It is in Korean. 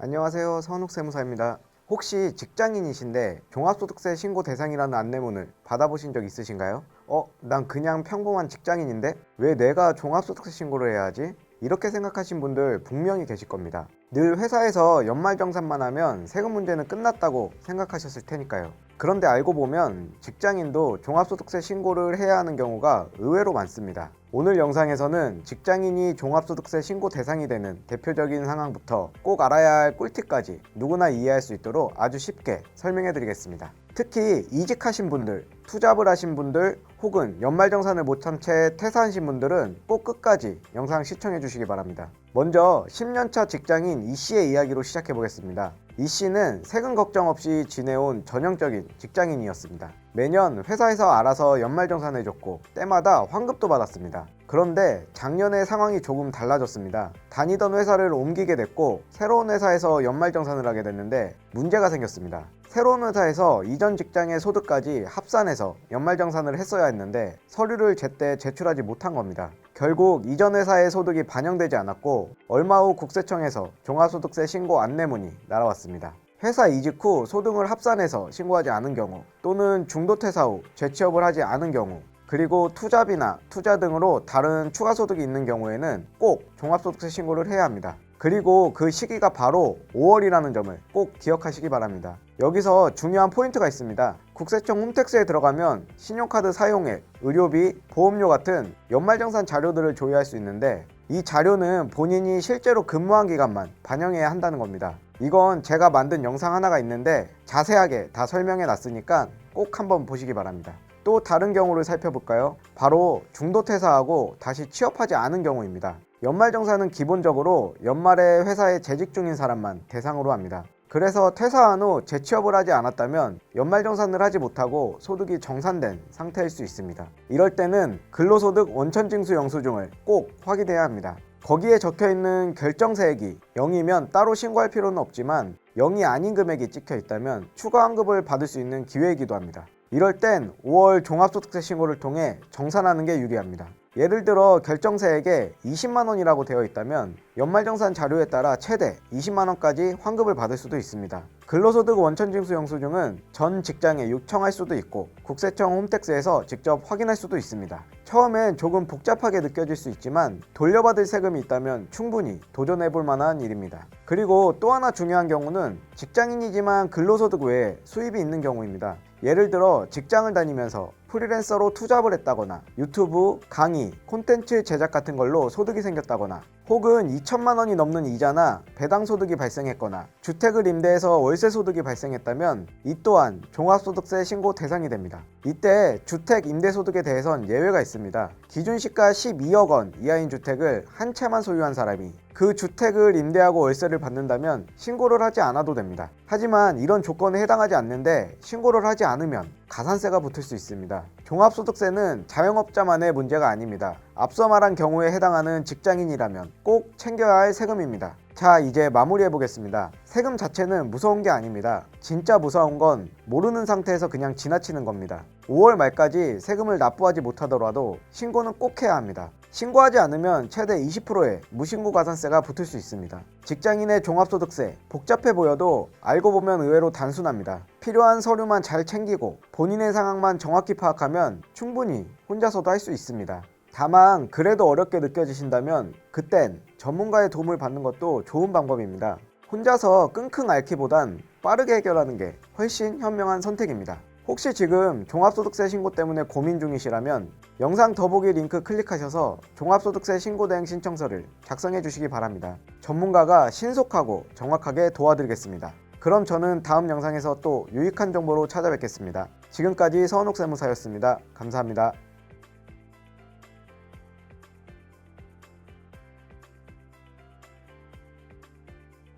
안녕하세요. 선욱 세무사입니다. 혹시 직장인이신데 종합소득세 신고 대상이라는 안내문을 받아보신 적 있으신가요? 어, 난 그냥 평범한 직장인인데 왜 내가 종합소득세 신고를 해야 하지? 이렇게 생각하신 분들 분명히 계실 겁니다. 늘 회사에서 연말정산만 하면 세금 문제는 끝났다고 생각하셨을 테니까요. 그런데 알고 보면 직장인도 종합소득세 신고를 해야 하는 경우가 의외로 많습니다. 오늘 영상에서는 직장인이 종합소득세 신고 대상이 되는 대표적인 상황부터 꼭 알아야 할 꿀팁까지 누구나 이해할 수 있도록 아주 쉽게 설명해 드리겠습니다. 특히 이직하신 분들, 투잡을 하신 분들, 혹은 연말정산을 못한 채 퇴사하신 분들은 꼭 끝까지 영상 시청해 주시기 바랍니다. 먼저 10년차 직장인 이 씨의 이야기로 시작해 보겠습니다. 이 씨는 세금 걱정 없이 지내온 전형적인 직장인이었습니다. 매년 회사에서 알아서 연말정산을 줬고 때마다 환급도 받았습니다. 그런데 작년에 상황이 조금 달라졌습니다. 다니던 회사를 옮기게 됐고 새로운 회사에서 연말정산을 하게 됐는데 문제가 생겼습니다. 새로운 회사에서 이전 직장의 소득까지 합산해서 연말정산을 했어야 했는데 서류를 제때 제출하지 못한 겁니다. 결국 이전 회사의 소득이 반영되지 않았고 얼마 후 국세청에서 종합소득세 신고 안내문이 날아왔습니다. 회사 이직 후 소득을 합산해서 신고하지 않은 경우 또는 중도 퇴사 후 재취업을 하지 않은 경우 그리고 투잡이나 투자 등으로 다른 추가 소득이 있는 경우에는 꼭 종합소득세 신고를 해야 합니다. 그리고 그 시기가 바로 5월이라는 점을 꼭 기억하시기 바랍니다. 여기서 중요한 포인트가 있습니다. 국세청 홈택스에 들어가면 신용카드 사용액, 의료비, 보험료 같은 연말정산 자료들을 조회할 수 있는데 이 자료는 본인이 실제로 근무한 기간만 반영해야 한다는 겁니다. 이건 제가 만든 영상 하나가 있는데 자세하게 다 설명해 놨으니까 꼭 한번 보시기 바랍니다. 또 다른 경우를 살펴볼까요? 바로 중도 퇴사하고 다시 취업하지 않은 경우입니다. 연말정산은 기본적으로 연말에 회사에 재직 중인 사람만 대상으로 합니다. 그래서 퇴사한 후 재취업을 하지 않았다면 연말정산을 하지 못하고 소득이 정산된 상태일 수 있습니다. 이럴 때는 근로소득 원천징수 영수증을 꼭 확인해야 합니다. 거기에 적혀 있는 결정세액이 0이면 따로 신고할 필요는 없지만 0이 아닌 금액이 찍혀 있다면 추가 환급을 받을 수 있는 기회이기도 합니다. 이럴 땐 5월 종합소득세 신고를 통해 정산하는 게 유리합니다. 예를 들어 결정세액에 20만 원이라고 되어 있다면 연말정산 자료에 따라 최대 20만 원까지 환급을 받을 수도 있습니다. 근로소득 원천징수 영수증은 전 직장에 요청할 수도 있고 국세청 홈택스에서 직접 확인할 수도 있습니다. 처음엔 조금 복잡하게 느껴질 수 있지만 돌려받을 세금이 있다면 충분히 도전해 볼 만한 일입니다. 그리고 또 하나 중요한 경우는 직장인이지만 근로소득 외에 수입이 있는 경우입니다. 예를 들어 직장을 다니면서 프리랜서로 투잡을 했다거나 유튜브, 강의, 콘텐츠 제작 같은 걸로 소득이 생겼다거나 혹은 2천만 원이 넘는 이자나 배당 소득이 발생했거나 주택을 임대해서 월세 소득이 발생했다면 이 또한 종합소득세 신고 대상이 됩니다. 이때 주택 임대 소득에 대해선 예외가 있습니다. 기준 시가 12억 원 이하인 주택을 한 채만 소유한 사람이 그 주택을 임대하고 월세를 받는다면 신고를 하지 않아도 됩니다. 하지만 이런 조건에 해당하지 않는데 신고를 하지 않으면 가산세가 붙을 수 있습니다. 종합소득세는 자영업자만의 문제가 아닙니다. 앞서 말한 경우에 해당하는 직장인이라면 꼭 챙겨야 할 세금입니다. 자, 이제 마무리해 보겠습니다. 세금 자체는 무서운 게 아닙니다. 진짜 무서운 건 모르는 상태에서 그냥 지나치는 겁니다. 5월 말까지 세금을 납부하지 못하더라도 신고는 꼭 해야 합니다. 신고하지 않으면 최대 20%의 무신고 가산세가 붙을 수 있습니다. 직장인의 종합소득세 복잡해 보여도 알고 보면 의외로 단순합니다. 필요한 서류만 잘 챙기고 본인의 상황만 정확히 파악하면 충분히 혼자서도 할 수 있습니다. 다만 그래도 어렵게 느껴지신다면 그땐 전문가의 도움을 받는 것도 좋은 방법입니다. 혼자서 끙끙 앓기보단 빠르게 해결하는 게 훨씬 현명한 선택입니다. 혹시 지금 종합소득세 신고 때문에 고민 중이시라면 영상 더보기 링크 클릭하셔서 종합소득세 신고 대행 신청서를 작성해 주시기 바랍니다. 전문가가 신속하고 정확하게 도와드리겠습니다. 그럼 저는 다음 영상에서 또 유익한 정보로 찾아뵙겠습니다. 지금까지 서은옥 세무사였습니다. 감사합니다.